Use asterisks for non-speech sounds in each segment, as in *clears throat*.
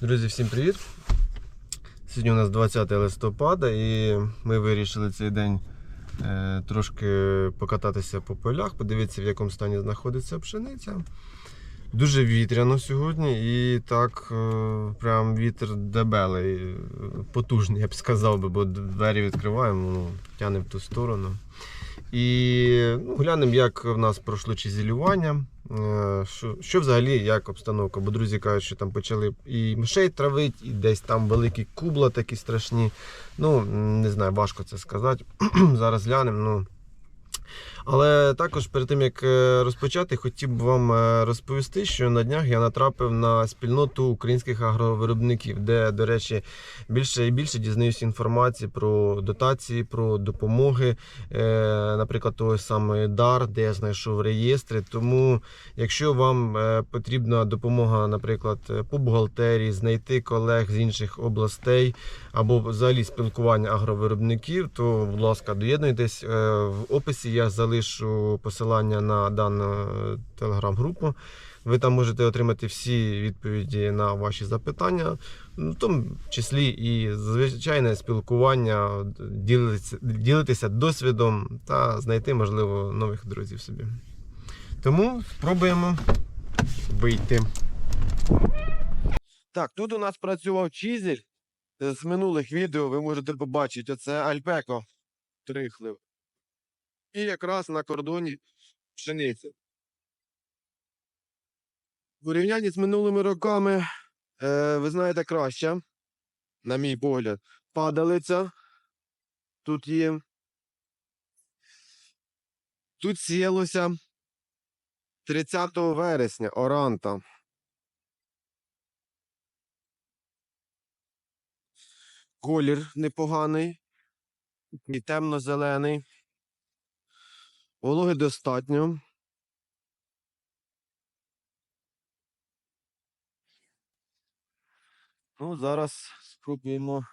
Друзі, всім привіт! Сьогодні у нас 20 листопада і ми вирішили цей день е, трошки покататися по полях, подивитися, в якому стані знаходиться пшениця. Дуже вітряно сьогодні і так е, прям вітер дебелий, е, потужний, я б сказав би, бо двері відкриваємо, ну, тягне в ту сторону. І ну, глянемо, як в нас пройшло чизілювання. Е, Що, що взагалі, як обстановка? Бо друзі кажуть, що там почали і мишей травити, і десь там великі кубла такі страшні. Ну, не знаю, важко це сказати. *clears throat* Зараз глянемо. Ну. Але також перед тим як е, розпочати, хотів би вам е, розповісти, що на днях я натрапив на спільноту українських агровиробників, де, до речі, більше і більше дізнаюся інформації про дотації, про допомоги, е, наприклад, той самий дар, де я знайшов реєстри. Тому, якщо вам потрібна допомога, наприклад, по бухгалтерії, знайти колег з інших областей або взагалі спілкування агровиробників, то, будь ласка, доєднуйтесь. В описі я залишу посилання на дану е, телеграм-групу. Ви там можете отримати всі відповіді на ваші запитання, ну, в тому числі і звичайне спілкування, ділитися, досвідом та знайти, можливо, нових друзів собі. Тому спробуємо вийти. Так, тут у нас працював чизель. Е, З минулих відео ви можете побачити, оце Альпеко трихлив. І якраз на кордоні пшениця. В порівнянні з минулими роками, е, ви знаєте, краще, на мій погляд, падалиця. Тут є. Тут сіялося 30 вересня оранта. Колір непоганий, і темно-зелений. Вологи достатньо. Ну, зараз спробуємо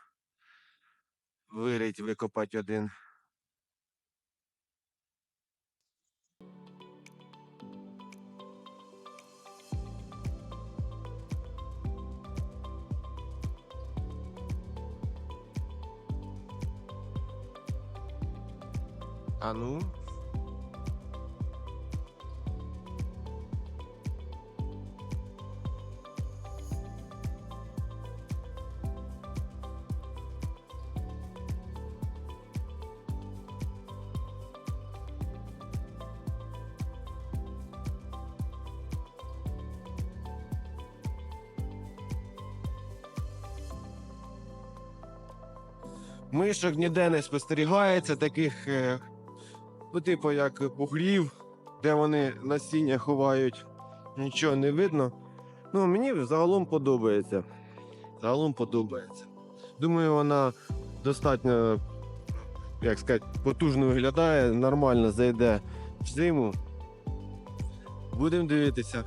вирить, викопати один. А ну. Мишок ніде не спостерігається, таких, е, ну, типу, як пуглів, де вони насіння ховають, нічого не видно. Ну, мені загалом подобається. Загалом подобається. Думаю, вона достатньо, як сказати, потужно виглядає, нормально зайде в зиму. Будемо дивитися.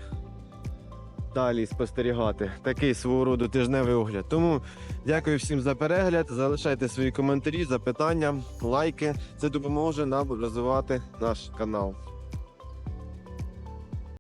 Далі спостерігати. Такий свого роду тижневий огляд. Тому дякую всім за перегляд. Залишайте свої коментарі, запитання, лайки. Це допоможе нам розвивати наш канал.